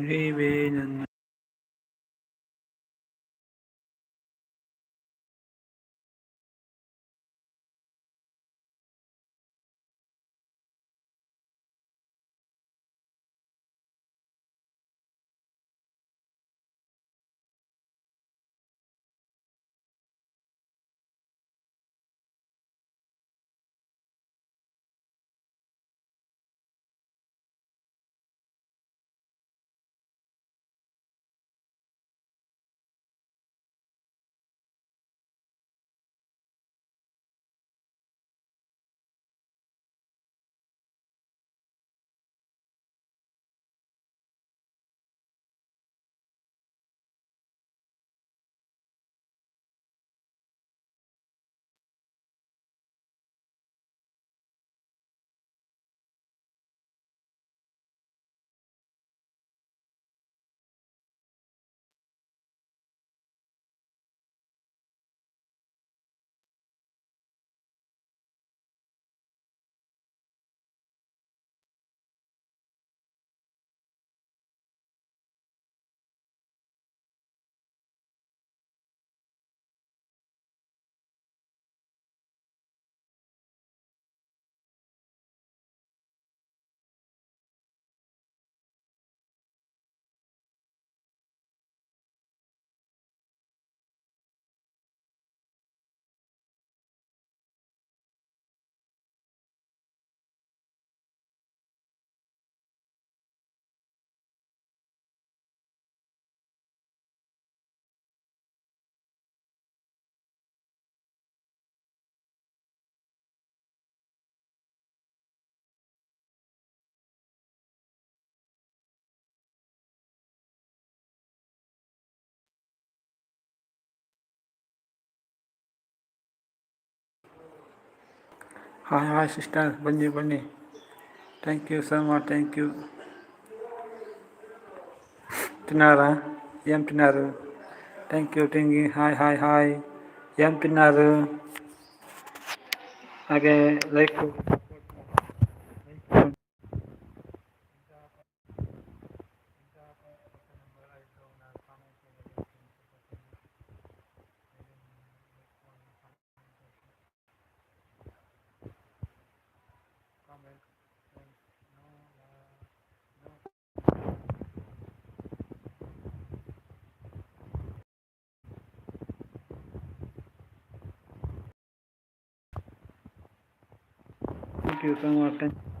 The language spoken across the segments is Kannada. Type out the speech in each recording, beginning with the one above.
ನೀವೇ ಹಾಯ್ ಹಾಯ್ ಸಿಸ್ಟರ್ ಬನ್ನಿ ಬನ್ನಿ thank you so much thank you తిన్నారా ఏం తిన్నారు thank you thank you hi hi hi ఏం తిన్నారు Thank you so much. Thank you.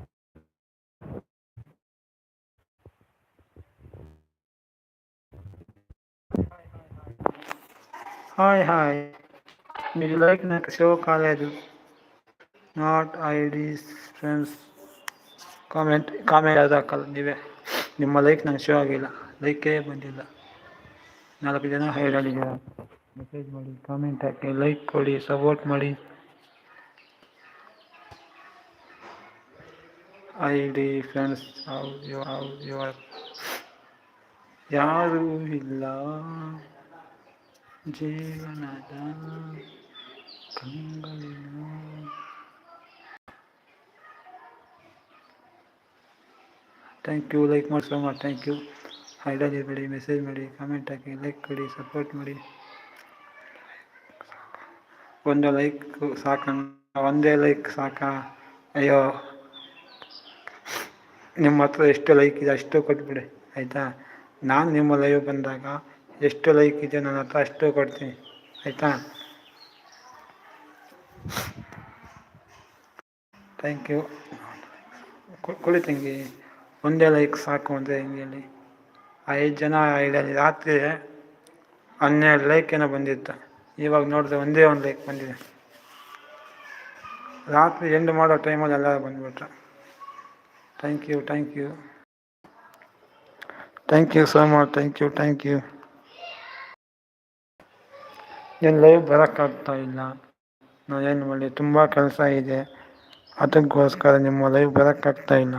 Hi, hi. Would you like next show college? Not IDs, friends. Comment, comment comment ಹಾಕಲ್ಲ ನೀವೇ ನಿಮ್ಮ ಲೈಕ್ like ಶೋ ಆಗಿಲ್ಲ ಲೈಕೇ ಬಂದಿಲ್ಲ ನಾಲ್ಕು ಜನ ಹೈರಾಳಿದ್ದೀರ message Message comment comment, like, ಕೊಡಿ support ಮಾಡಿ ಐ ಡಿ ಫ್ರೆಂಡ್ಸ್ ಯಾರೂ ಇಲ್ಲ ಜೀವನದ ಕಂಗಳಿನ ಥ್ಯಾಂಕ್ ಯು ಲೈಕ್ ಮಾಡಿ so much thank you idle ಇರಬೇಡಿ message ಮಾಡಿ ಕಾಮೆಂಟ್ ಹಾಕಿ ಲೈಕ್ ಕೊಡಿ ಸಪೋರ್ಟ್ ಮಾಡಿ ಒಂದು ಲೈಕ್ ಸಾಕಣ್ಣ ಒಂದೇ ಲೈಕ್ ಸಾಕ ಅಯ್ಯೋ ನಿಮ್ಮ ಹತ್ರ ಎಷ್ಟು ಲೈಕ್ ಇದೆ ಅಷ್ಟು ಕೊಟ್ಬಿಡಿ, ಆಯಿತಾ? ನಾನು ನಿಮ್ಮ ಲೈವ್ ಬಂದಾಗ ಎಷ್ಟು ಲೈಕ್ ಇದೆ ನನ್ನ ಹತ್ರ ಅಷ್ಟು ಕೊಡ್ತೀನಿ, ಆಯಿತಾ? ಥ್ಯಾಂಕ್ ಯು ಕುಳಿ ತಂಗಿ, ಒಂದೇ ಲೈಕ್ ಸಾಕು ಅಂದರೆ ಹೆಂಗೆ ಹೇಳಿ. ಐದು ಜನ ಐಡಲ್ಲಿ ರಾತ್ರಿ ಹನ್ನೆರಡು ಲೈಕ್ ಏನೋ ಬಂದಿತ್ತು. ಇವಾಗ ನೋಡಿದ್ರೆ ಒಂದೇ ಒಂದು ಲೈಕ್ ಬಂದಿದೆ. ರಾತ್ರಿ ಎಂಡ್ ಮಾಡೋ ಟೈಮಲ್ಲಿ ಎಲ್ಲ ಬಂದುಬಿಟ್ರು. Thank you thank you thank you so much thank you thank you ಏನು ಲೈವ್ ಬರೋಕ್ಕಾಗ್ತಾ ಇಲ್ಲ. ನಾನೇನು ಮಾಡಿ ತುಂಬ ಕೆಲಸ ಇದೆ. ಅದಕ್ಕೋಸ್ಕರ ನಿಮ್ಮ ಲೈವ್ ಬರೋಕ್ಕಾಗ್ತಾ ಇಲ್ಲ.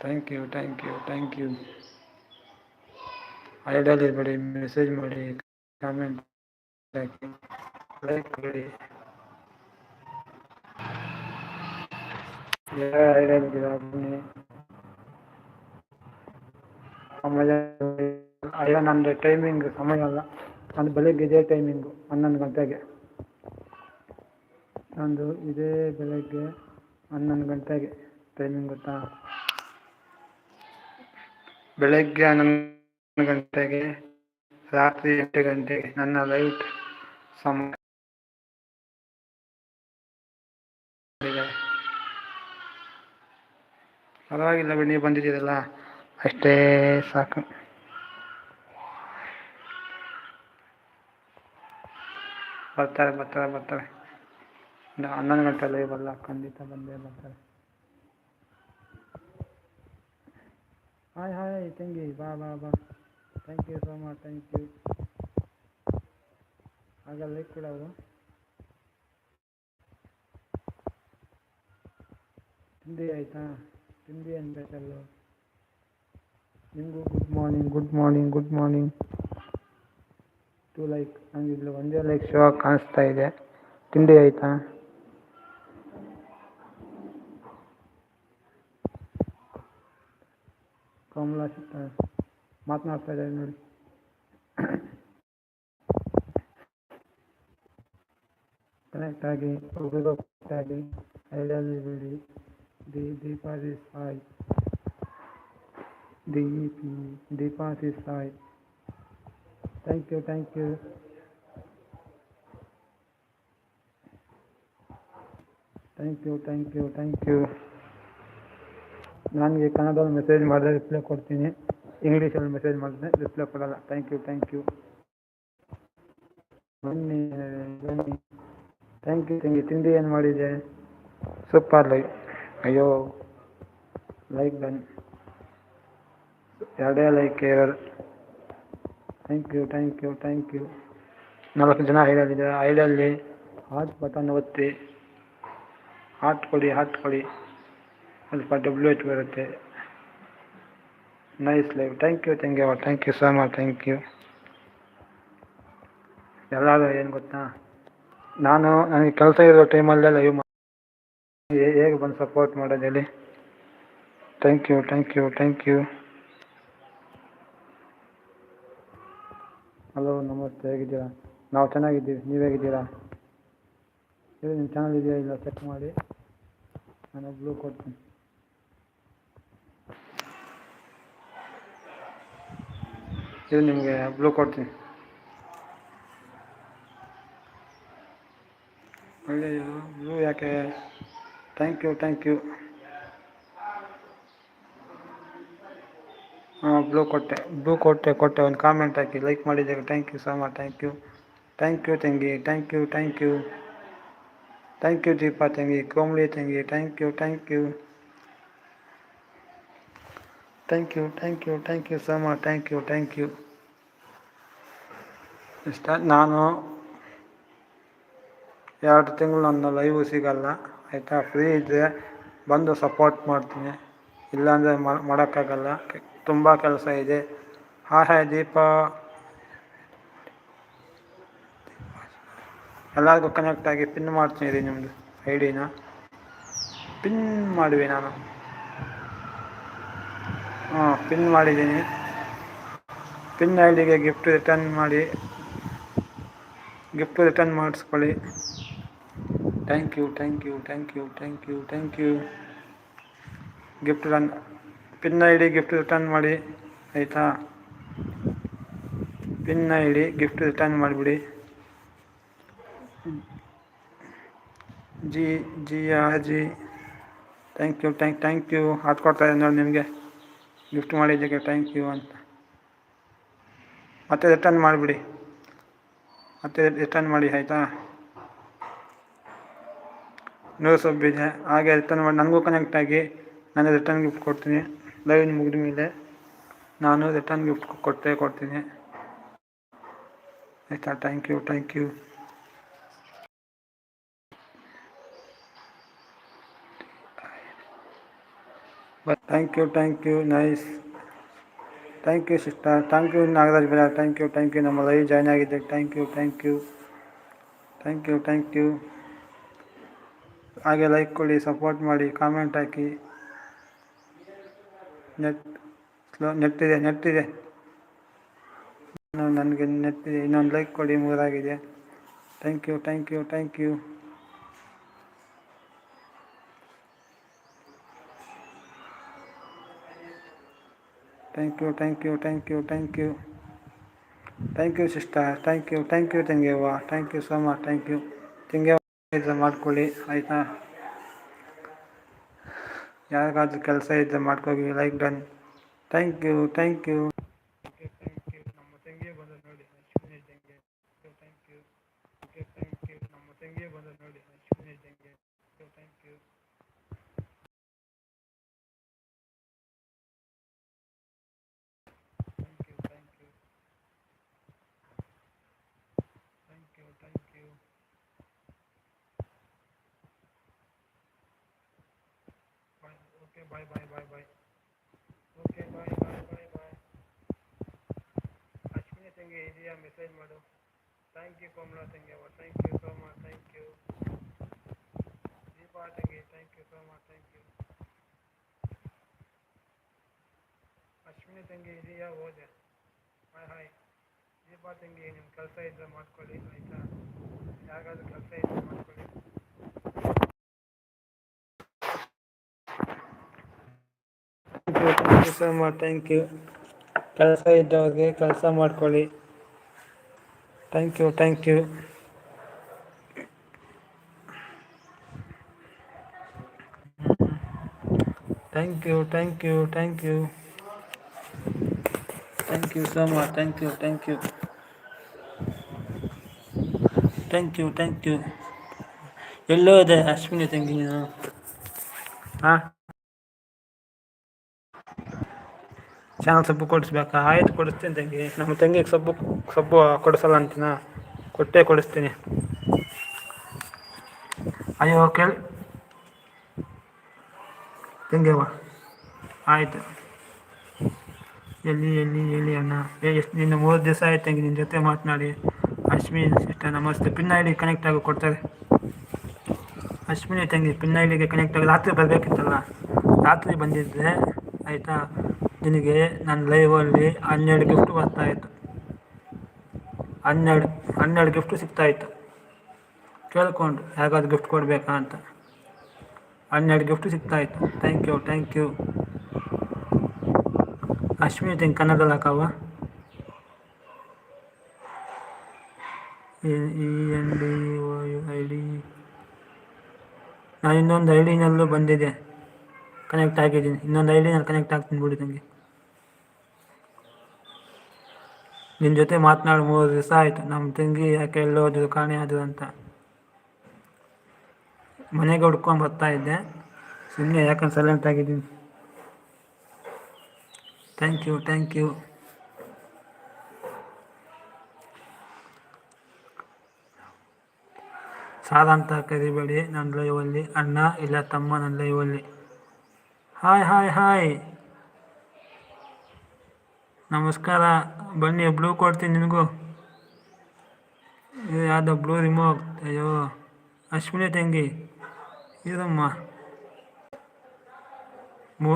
Thank you thank you thank you idle ಇರಬೇಡಿ message ಮಾಡಿ ಕಾಮೆಂಟ್ ಹಾಕಿ ಲೈಕ್ ಕೊಡಿ ಅಯ್ಯ ನಂದು ಟೈಮಿಂಗ್ ಸಮಯ ಅಲ್ಲ. ನಂದು ಬೆಳಗ್ಗೆ ಇದೇ ಟೈಮಿಂಗು ಹನ್ನೊಂದು ಗಂಟೆಗೆ. ನಂದು ಇದೇ ಬೆಳಗ್ಗೆ ಹನ್ನೊಂದು ಗಂಟೆಗೆ ಟೈಮಿಂಗ್ ಗೊತ್ತಾ? ಬೆಳಗ್ಗೆ ಹನ್ನೊಂದು ಗಂಟೆಗೆ, ರಾತ್ರಿ ಎಂಟು ಗಂಟೆಗೆ ನನ್ನ ಲೈಟ್ ಸಮಯ ಇದೆ. ಪರವಾಗಿಲ್ಲ ಬಿಡಿ, ನೀವು ಬಂದಿದ್ದೀರಲ್ಲ. ಅಷ್ಟೇ ಸಾಕು. ಬರ್ತಾರೆ ಬರ್ತಾರೆ ಬರ್ತಾರೆ. ಹನ್ನೊಂದು ಗಂಟೆ ಲೈವ್ ಅಲ್ಲ ಖಂಡಿತ ಬಂದೇ ಬರ್ತಾರೆ. ಹಾಯ್ ಹಾಯ್ ತಂಗಿ, ಬಾ ಬಾ ಬಾ. Thank you so much thank you ಆಗ ಲೈಕ್ ಕೂಡ ಅವರು. ತಿಂಡಿ ಆಯಿತಾ? ತಿಂಡಿ ಏನು ಬೇಕಲ್ಲ ನಿಮಗೂ good morning good morning good morning to like ನಂಗೆ ಇಲ್ಲಿ ಒಂದೇ ಲೈಕ್ ಶೋ ಕಾಣಿಸ್ತಾ ಇದೆ. ತಿಂಡಿ ಆಯಿತಾ? ಕಮಲಾ ಸಿಗ್ತಾ ಮಾತನಾಡ್ತಾ ಇದ್ದಾರೆ ನೋಡಿ. ಕನೆಕ್ಟ್ ಆಗಿ ಕನೆಕ್ಟ್ ಆಗಿ ಬಿಡಿ ದಿ ದೀಪಾ ದಿ Sai D P Deepa the Sai thank you thank you thank you thank you thank you ನನಗೆ ಕನ್ನಡದಲ್ಲಿ ಮೆಸೇಜ್ ಮಾಡಿದ್ರೆ ರಿಪ್ಲೈ ಕೊಡ್ತೀನಿ। ಇಂಗ್ಲೀಷಲ್ಲಿ ಮೆಸೇಜ್ ಮಾಡಿದ್ರೆ ರಿಪ್ಲೈ ಕೊಡಲ್ಲ। ಥ್ಯಾಂಕ್ ಯು ಥ್ಯಾಂಕ್ ಯು ಬನ್ನಿ ಬನ್ನಿ। ಥ್ಯಾಂಕ್ ಯು ತಂಗಿ ತಿಂಡಿ ಏನು ಮಾಡಿದೆ ಸೂಪರ್ ಲೈಕ್ ಅಯ್ಯೋ ಲೈಕ್ ಡನ್ ಎರಡೇ ಲೈಕ್ ಇರೋದು thank you thank you thank you ನಾಲ್ಕು ಜನ ಐಡಲ್ಲಿದೆ ಐಡಲ್ಲಿ ಹಾಟ್ ಬಟನ್ ಒತ್ತಿ. ಹಾಟ್ ಕೊಡಿ ಹಾಟ್ ಕೊಡಿ. ಸ್ವಲ್ಪ ಡಬ್ಲ್ಯೂ ಎಚ್ ಬರುತ್ತೆ. Nice live thank you thank you thank you so much thank you ಎಲ್ಲರೂ ಏನು ಗೊತ್ತಾ? ನಾನು, ನನಗೆ ಕೆಲಸ ಇರೋ ಟೈಮಲ್ಲೇ ಲೈವ್ ಹೇಗೆ ಬಂದು ಸಪೋರ್ಟ್ ಮಾಡೋದು ಹೇಳಿ. Thank you thank you thank you hello ನಮಸ್ತೆ, ಹೇಗಿದ್ದೀರಾ? ನಾವು ಚೆನ್ನಾಗಿದ್ದೀವಿ, ನೀವು ಹೇಗಿದ್ದೀರಾ? ಹೇಳಿ, ನಿಮ್ಮ ಚಾನಲ್ ಇದೆಯಾ ಇಲ್ಲ ಚೆಕ್ ಮಾಡಿ. ನಾನು ಬ್ಲೂ ಕೊಡ್ತೀನಿ. ಇದು ನಿಮಗೆ ಬ್ಲೂ ಕೊಡ್ತೀನಿ. ಒಳ್ಳೆಯ ಬ್ಲೂ ಯಾಕೆ? ಥ್ಯಾಂಕ್ ಯು ಥ್ಯಾಂಕ್ ಯು ಹಾಂ ಬ್ಲೂ ಕೊಟ್ಟೆ ಬ್ಲೂ ಕೊಟ್ಟೆ ಕೊಟ್ಟೆ, ಒಂದು ಕಾಮೆಂಟ್ ಹಾಕಿ ಲೈಕ್ ಮಾಡಿದ್ದೀವಿ thank you so much thank you thank you ತಂಗಿ thank you thank you thank you Deepa ತಂಗಿ ಕೋಮಳಿ ತಂಗಿ thank you thank you thank you thank you thank you so much thank you thank you ಇಷ್ಟ ನಾನು ಎರಡು ತಿಂಗಳು ನನ್ನ ಲೈವು ಸಿಗಲ್ಲ. ಆಯಿತಾ? ಫ್ರೀ ಇದ್ದರೆ ಬಂದು ಸಪೋರ್ಟ್ ಮಾಡ್ತೀನಿ. ಇಲ್ಲಾಂದರೆ ಮಾಡೋಕ್ಕಾಗಲ್ಲ. ತುಂಬ ಕೆಲಸ ಇದೆ. ಹಾಯ್ ದೀಪ. ಎಲ್ಲರಿಗೂ ಕನೆಕ್ಟ್ ಆಗಿ ಪಿನ್ ಮಾಡ್ತೀನಿ ರೀ ನಿಮ್ಮದು ಐ ಡಿನ ಪಿನ್ ಮಾಡುವೆ ನಾನು. ಹಾಂ ಪಿನ್ ಮಾಡಿದ್ದೀನಿ. ಪಿನ್ ಐ ಡಿಗೆ ಗಿಫ್ಟ್ ರಿಟರ್ನ್ ಮಾಡಿ. ಗಿಫ್ಟ್ ರಿಟರ್ನ್ ಮಾಡಿಸ್ಕೊಳ್ಳಿ. Thank you thank you thank you thank you thank you gift run pin I D gift return ಮಾಡಿ, ಆಯಿತಾ? Pin I D gift return ಮಾಡಿಬಿಡಿ. G G R G. Thank you thank thank you heart ಕೊಡ್ತಾ ಇದ್ದೀನಿ ನೋಡಿ ನಿಮಗೆ. ಗಿಫ್ಟ್ ಮಾಡಿದ್ದಕ್ಕೆ ಥ್ಯಾಂಕ್ ಯು ಅಂತ. ಮತ್ತೆ ರಿಟರ್ನ್ ಮಾಡಿಬಿಡಿ. ಮತ್ತೆ ರಿಟರ್ನ್ ಮಾಡಿ, ಆಯಿತಾ? ನೂರು ಸಬ್ ಇದೆ ಹಾಗೆ ರಿಟರ್ನ್ ಮಾಡಿ ನನಗೂ ಕನೆಕ್ಟ್ ಆಗಿ ನಾನು ರಿಟರ್ನ್ ಗಿಫ್ಟ್ ಕೊಡ್ತೀನಿ. ಲೈವ್ ಮುಗಿದ ಮೇಲೆ ನಾನು ರಿಟರ್ನ್ ಗಿಫ್ಟ್ ಕೊಟ್ಟೇ ಕೊಡ್ತೀನಿ. ಆಯಿತಾ? Thank you thank you thank you thank you nice thank you sister thank you Nagaraj ಬೇಡ ಥ್ಯಾಂಕ್ ಯು ಥ್ಯಾಂಕ್ ಯು ನಮ್ಮ ಲೈವ್ ಜಾಯ್ನ್ ಆಗಿದ್ದೆ thank you thank you thank you thank you ಹಾಗೆ ಲೈಕ್ ಕೊಡಿ ಸಪೋರ್ಟ್ ಮಾಡಿ ಕಾಮೆಂಟ್ ಹಾಕಿ. ನೆಟ್ ಸ್ಲೋ ನೆಟ್ ಇದೆ ನೆಟ್ ಇದೆ. ನನಗೆ ನೆಟ್ ಇದೆ, ಇನ್ನೊಂದು ಲೈಕ್ ಕೊಡಿ, ಮೂರಾಗಿದೆ. Thank you thank you thank you thank you thank you thank you thank you thank you sister thank you thank you ತಂಗೇವ್ವ thank you so much thank you ತಂಗೇವ್ವ ಮಾಡ್ಕೊಳ್ಳಿ ಆಯಿತಾ ಯಾರಿಗಾದ್ರೂ ಕೆಲಸ ಇದ್ದರೆ ಮಾಡ್ಕೋಗಿ like done thank you thank you thank you ನಮ್ಮ ತಂಗಿ ಬಂದ ನೋಡಿ ಅಶ್ವಿನಿ ತಂಗಿ thank you okay thank you ನಮ್ಮ ತಂಗಿ ಬಂದ ನೋಡಿ ಅಶ್ವಿನಿ ತಂಗಿ thank you thank you thank you thank you thank you bye okay bye bye bye bye okay bye bye bye bye Ashwini ತಂಗಿ ಇದೆಯಾ ಮೆಸೇಜ್ ಮಾಡು ಥ್ಯಾಂಕ್ ಯು ಕೋಮಲ ತಂಗಿ ಅವ thank you so much thank you Deepa ತಂಗಿ thank you so much thank you Ashwini ತಂಗಿ ಇದೆಯಾ ಹೋದೆ ಹಾಯ್ ಹಾಯ್ ದೀಪಾ ತಂಗಿ ನಿಮ್ಮ ಕೆಲಸ ಇದ್ದರೆ ಮಾಡ್ಕೊಳ್ಳಿ ಆಯಿತಾ ಯಾರಿಗಾದ್ರೂ ಕೆಲಸ ಇದ್ದರೆ ಮಾಡ್ಕೊಳ್ಳಿ thank you much thank you ಕೆಲಸ ಇದ್ದವ್ರಿಗೆ ಕೆಲಸ ಮಾಡ್ಕೊಳ್ಳಿ. Thank you thank you thank you thank you thank you thank you so much thank you thank you thank you thank you ಎಲ್ಲೋ ಇದೆ ಅಶ್ವಿನಿ ತಂಗಿ ನೀನು? ಹಾಂ? ಚಾನಲ್ ಸಬ್ಬು ಕೊಡಿಸ್ಬೇಕಾ? ಆಯ್ತು ಕೊಡಿಸ್ತೀನಿ ತಂಗಿ. ನಮ್ಮ ತಂಗಿಗೆ ಸಬ್ಬು ಸಬ್ಬು ಕೊಡಿಸಲ್ಲ ಅಂತೀನ? ಕೊಟ್ಟೇ ಕೊಡಿಸ್ತೀನಿ. ಅಯ್ಯೋ, ಕೇಳಿ ತಂಗಿಯವ್ವ ಆಯಿತು. ಎಲ್ಲಿ ಎಲ್ಲಿ ಎಲ್ಲಿ ಅಣ್ಣ? ಏ, ಎಷ್ಟು ನಿನ್ನ ಮೂರು ದಿವಸ ಆಯ್ತು ತಂಗಿ ನಿನ್ನ ಜೊತೆ ಮಾತನಾಡಿ. ಅಶ್ವಿನಿ ಸಿಸ್ಟರ್, ನಮಸ್ತೆ. ಪಿನ್ ಐ ಡಿ ಕನೆಕ್ಟ್ ಆಗಿ, ಕೊಡ್ತಾರೆ. ಅಶ್ವಿನಿ ತಂಗಿ ಪಿನ್ ಐ ಡಿಗೆ ಕನೆಕ್ಟ್ ಆಗಿ. ರಾತ್ರಿ ಬರಬೇಕಿತ್ತಲ್ಲ? ರಾತ್ರಿ ಬಂದಿದ್ದೆ. ಆಯಿತಾ? ನಿನಗೆ ನನ್ನ ಲೈವಲ್ಲಿ ಹನ್ನೆರಡು ಗಿಫ್ಟ್ ಬರ್ತಾಯಿತ್ತು. ಹನ್ನೆರಡು ಹನ್ನೆರಡು ಗಿಫ್ಟ್ ಸಿಗ್ತಾಯಿತ್ತು. ಕೇಳ್ಕೊಂಡು ಹೇಗಾದ್ರು ಗಿಫ್ಟ್ ಕೊಡಬೇಕಾ ಅಂತ. ಹನ್ನೆರಡು ಗಿಫ್ಟ್ ಸಿಗ್ತಾಯಿತ್ತು. Thank you thank you Ashwini ತಿಂಗ್ ಕನ್ನಡದಲ್ಲಿ ಹಾಕವ E N D I D ನಾನು ಇನ್ನೊಂದು ಐ ಡಿನಲ್ಲೂ ಬಂದಿದೆ. ಕನೆಕ್ಟ್ ಆಗಿದ್ದೀನಿ. ಇನ್ನೊಂದು ಐಡಿ ನಾನು ಕನೆಕ್ಟ್ ಆಗ್ತೀನಿ ಬಿಡಿ ನನಗೆ ನಿನ್ನ ಜೊತೆ ಮಾತನಾಡಿ ಮೂರು ದಿವಸ ಆಯಿತು. ನಮ್ಮ ತಂಗಿ ಯಾಕೆ ಎಲ್ಲೋದು ಕಾಣೆ ಆದ್ರು ಅಂತ. ಮನೆಗೆ ಹುಡ್ಕೊಂಡು ಬರ್ತಾ ಇದ್ದೆ. ಸುಮ್ಮನೆ ಯಾಕಂದ್ರೆ ಸೈಲೆಂಟ್ ಆಗಿದ್ದೀನಿ. ಥ್ಯಾಂಕ್ ಯು ಥ್ಯಾಂಕ್ ಯು ಸಾಲ ಅಂತ ಕರಿಬೇಡಿ. ನನ್ನ ಲೈವಲ್ಲಿ ಅಣ್ಣ ಇಲ್ಲ ತಮ್ಮ ನನ್ನ ಲೈವಲ್ಲಿ. Hi hi hi. ನಮಸ್ಕಾರ. ಬನ್ನಿ ಬ್ಲೂ ಕೊಡ್ತೀನಿ ನಿನಗೂ. ಇದು ಯಾವುದೋ ಬ್ಲೂ ರಿಮೋಟ್ ಅಯ್ಯೋ, ಅಶ್ವಿನಿ ತಂಗಿ. ಇದಮ್ಮ ಮೂ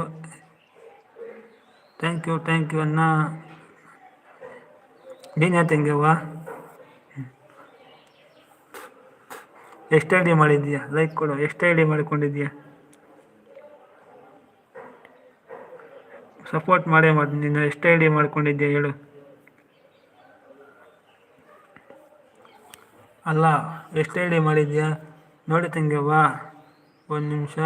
ಥ್ಯಾಂಕ್ ಯು ಥ್ಯಾಂಕ್ ಯು ಅಣ್ಣ. ನೀನು ತಂಗಿಯವ್ವ ಎಷ್ಟು ಐ ಡಿ ಮಾಡಿದ್ದೀಯಾ? ಲೈಕ್ ಕೊಡು. ಎಷ್ಟು ಐ ಡಿ ಮಾಡಿಕೊಂಡಿದ್ದೀಯಾ? ಸಪೋರ್ಟ್ ಮಾಡೇ ಮಾಡಿ ನೀನು ಎಷ್ಟು ಐ ಡಿ ಹೇಳು. ಅಲ್ಲ, ಎಷ್ಟು ಐ ಡಿ ಮಾಡಿದ್ಯಾ? ನೋಡಿ ತಂಗ್ಯವ್ವ ಒಂದು ನಿಮಿಷ.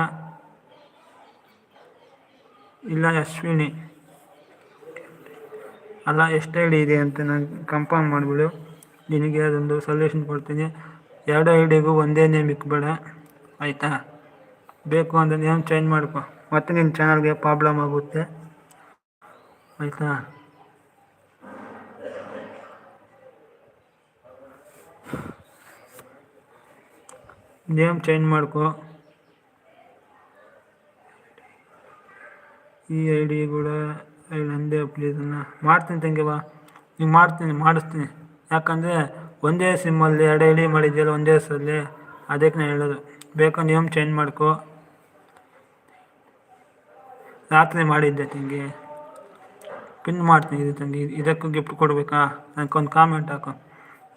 ಇಲ್ಲ, ಅಶ್ವಿನಿ. ಅಲ್ಲ, ಎಷ್ಟು ಐ ಡಿ ಇದೆ ಅಂತ ನಾನು ಕಂಫರ್ಮ್ ಮಾಡಿಬಿಡು. ನಿನಗೆ ಅದೊಂದು ಸೊಲ್ಯೂಷನ್ ಕೊಡ್ತೀನಿ. ಎರಡು ಐ ಡಿಗೂ ಒಂದೇ ನೇಮ್ ಇಕ್ಬೇಡ. ಆಯಿತಾ? ಬೇಕು ಅಂದರೆ ನೇಮ್ ಚೇಂಜ್ ಮಾಡ್ಕೊ. ಮತ್ತೆ ನಿನ್ನ ಚಾನಲ್ಗೆ ಪ್ರಾಬ್ಲಮ್ ಆಗುತ್ತೆ. ಆಯಿತಾ ನೇಮ್ ಚೇಂಜ್ ಮಾಡ್ಕೊ. ಈ ಐ ಡಿ ಕೂಡ ನಂದೇ ಪ್ಲೀಸನ್ನು ಮಾಡ್ತೀನಿ ತಂಗಿವ ನೀವು ಮಾಡ್ತೀನಿ, ಮಾಡಿಸ್ತೀನಿ. ಯಾಕಂದರೆ ಒಂದೇ ಸಿಮ್ಮಲ್ಲಿ ಎರಡು ಐ ಡಿ ಮಾಡಿದ್ಯಲ್ಲ, ಒಂದೇ ಹೆಸರಲ್ಲಿ ಅದಕ್ಕೆ ನಾನು ಹೇಳೋದು. ಬೇಕೋ ನೇಮ್ ಚೇಂಜ್ ಮಾಡ್ಕೊ. ರಾತ್ರಿ ಮಾಡಿದ್ದೆ ತಂಗಿ. ಪಿನ್ ಮಾಡ್ತೀನಿ ಇದು ತಂಗಿ. ಇದಕ್ಕೂ ಗಿಫ್ಟ್ ಕೊಡಬೇಕಾ? ನನಗೊಂದು ಕಾಮೆಂಟ್ ಹಾಕು.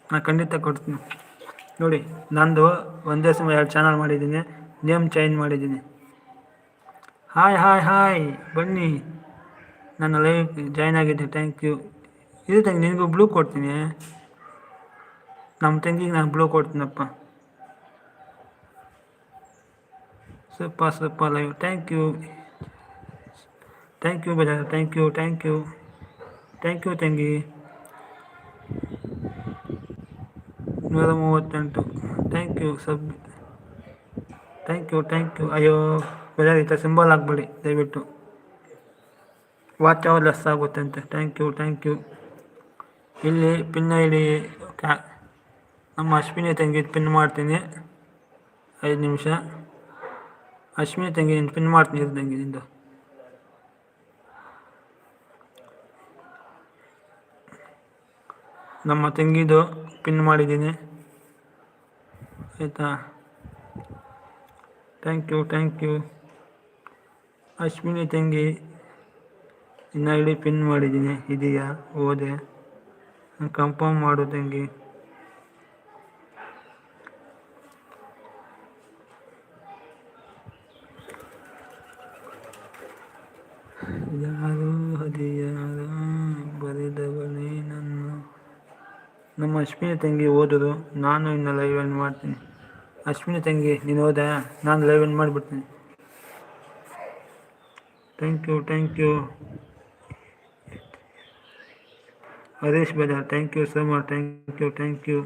ನಾನು ಖಂಡಿತ ಕೊಡ್ತೀನಿ. ನೋಡಿ, ನಂದು ಒಂದೇ ಸಮಯ ಎರಡು ಚಾನಲ್ ಮಾಡಿದ್ದೀನಿ. ನೇಮ್ ಚೇಂಜ್ ಮಾಡಿದ್ದೀನಿ. ಹಾಯ್ ಹಾಯ್ ಹಾಯ್ ಬನ್ನಿ. ನನ್ನ ಲೈವ್ ಜಾಯ್ನ್ ಆಗಿದ್ದೆ. ಥ್ಯಾಂಕ್ ಯು ಇದು ತಂಗಿ, ನಿನಗೂ ಬ್ಲೂ ಕೊಡ್ತೀನಿ. ನಮ್ಮ ತಂಗಿಗೆ ನಾನು blue ಕೊಡ್ತೀನಪ್ಪ. Super super live thank you thank you Bazaar thank you thank you thank you ತಂಗಿ. ನೂರ ಮೂವತ್ತೆಂಟು. Thank you sub thank you thank you ಅಯ್ಯೋ ಥರ ಸಿಂಬಲ್ ಆಗಬೇಡಿ ದಯವಿಟ್ಟು. ವಾಚ್ ಅವರ್ ಲೆಸ್ ಆಗುತ್ತೆ ಅಂತೆ ಥ್ಯಾಂಕ್ ಯು ಥ್ಯಾಂಕ್ ಯು ಇಲ್ಲಿ ಪಿನ್ ಐ ಡಿ ಕ್ಯಾ ನಮ್ಮ ಅಶ್ವಿನಿ ತಂಗಿ ಪಿನ್ ಮಾಡ್ತೀನಿ. ಐದು ನಿಮಿಷ. ಅಶ್ವಿನಿ ತಂಗಿ ಪಿನ್ ಮಾಡ್ತೀನಿ ತಂಗಿ, ನಿಂದು. ನಮ್ಮ ತಂಗಿದು ಪಿನ್ ಮಾಡಿದ್ದೀನಿ. ಆಯಿತಾ? Thank you thank you Ashwini ತಂಗಿ, ಇನ್ನು ಡಿ ಪಿನ್ ಮಾಡಿದ್ದೀನಿ. ಇದೆಯಾ? ಹೋದೆ ಕಂಫರ್ಮ್ ಮಾಡು ತಂಗಿ. ಯಾರು ಹದಿಯಾರ ಬರೆದವನೇ ನನ್ನ ನಮ್ಮ ಅಶ್ವಿನಿ ತಂಗಿ ಓದೋದು, ನಾನು ಇನ್ನು ಲೈವ್ ಮಾಡ್ತೀನಿ. ಅಶ್ವಿನಿ ತಂಗಿ, ನೀನು ಹೋದ ನಾನು ಲೈವ್ ಎಂಡ್ ಮಾಡಿಬಿಡ್ತೀನಿ. Thank you thank you Harish Bazaar thank you so much thank you thank you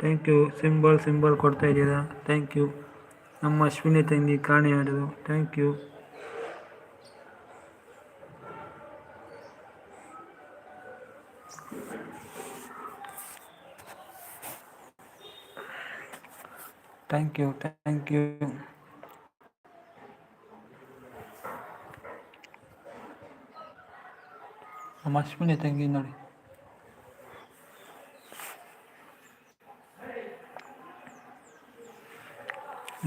thank you symbol symbol ಕೊಡ್ತಾ ಇದ್ದೀರಾ ಥ್ಯಾಂಕ್ ಯು ನಮ್ಮ ಅಶ್ವಿನಿ ತಂಗಿ ಕಾಣೆ ಆಡೋದು thank you thank you thank you ನಮ್ಮ ಅಶ್ವಿನಿ ತಂಗಿ ನೋಡಿ.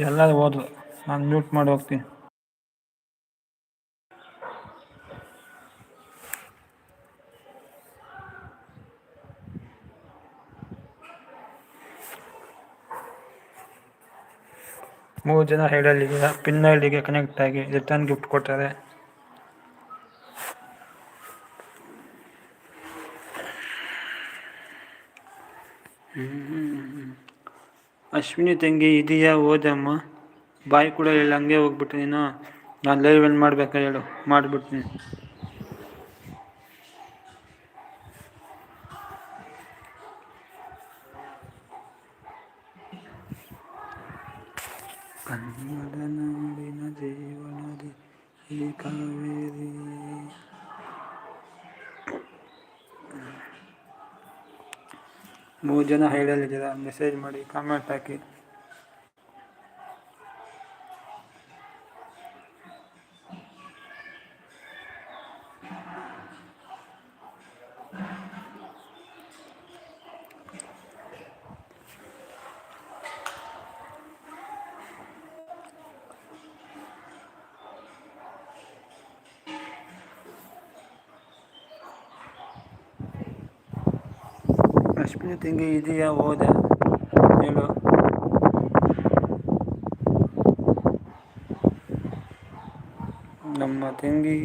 ಎಲ್ಲರೂ ಹೋದ್ರು ನಾನು ಮ್ಯೂಟ್ ಮಾಡಿ ಹೋಗ್ತೀನಿ. ಮೂರು ಜನ ಹೇಳಲ್ಲಿದ್ದೀರ ಪಿನ್ ಐಡಿಗೆ ಕನೆಕ್ಟ್ ಆಗಿ ರಿಟರ್ನ್ ಗಿಫ್ಟ್ ಕೊಡ್ತಾರೆ ಅಶ್ವಿನಿ ತಂಗಿ ಇದೆಯಾ ಓದಮ್ಮ ಬಾಯಿ ಕೂಡ ಇಲ್ಲ ಹಂಗೆ ಹೋಗ್ಬಿಟ್ಟು ನೀನು. ನಾನು ಲೈವ್ ಏನು ಮಾಡ್ಬೇಕಾ ಹೇಳು? ಮಾಡಿಬಿಡ್ತೀನಿ. ಮೂರು ಮೆಸೇಜ್ ಮಾಡಿ ಕಾಮೆಂಟ್ ಹಾಕಿ. ಅಶ್ವಿನಿ ತಂಗಿ ಇದೆಯಾ ಹೋದೆ ಹೇಳು ನಮ್ಮ ತಂಗಿ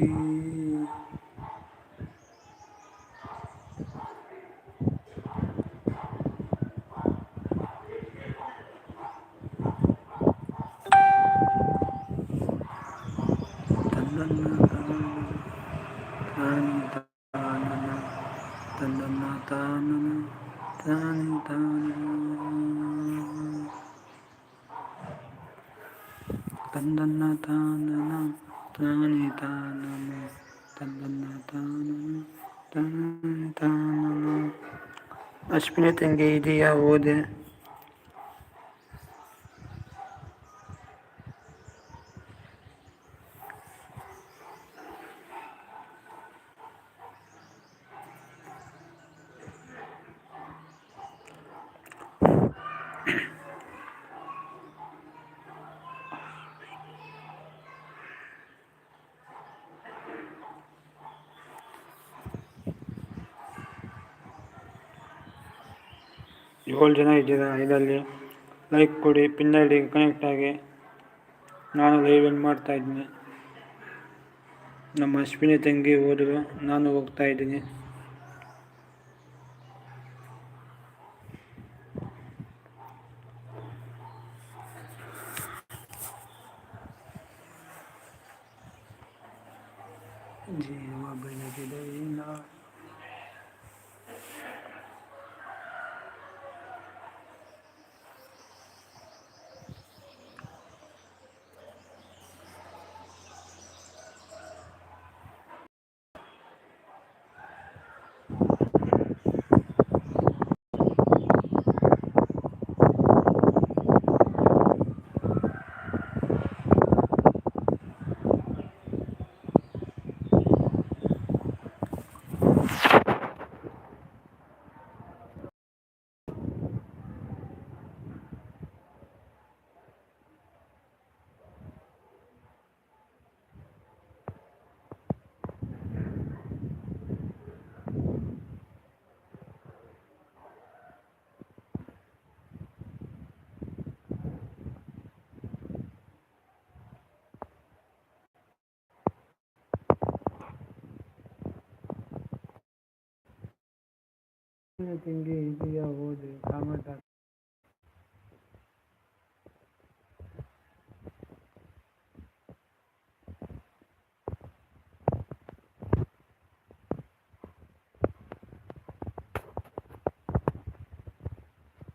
tan, tan. Tandana tanana, tani tanana, tandana tanana, tan tanana. Aşk bilet engeydi ya o de. ಏಳು ಜನ ಇದ್ದೀರಾ? ಇದರಲ್ಲಿ ಲೈಕ್ ಕೊಡಿ ಪಿನ್ ಐ ಡಿಗೆ ಕನೆಕ್ಟ್ ಆಗಿ. ನಾನು ಲೈವ್ ಏನು ಮಾಡ್ತಾಯಿದ್ದೀನಿ ನಮ್ಮ ಅಶ್ವಿನಿ ತಂಗಿ ಹೋದರು, ನಾನು ಹೋಗ್ತಾ ಇದ್ದೀನಿ. ಜೀವ ಬೆಳಗಿದೆ ಇಲ್ಲ ತಂಗಿ ಇದೆಯಾ ಓದಿ ಕಾಮೆಂಟ್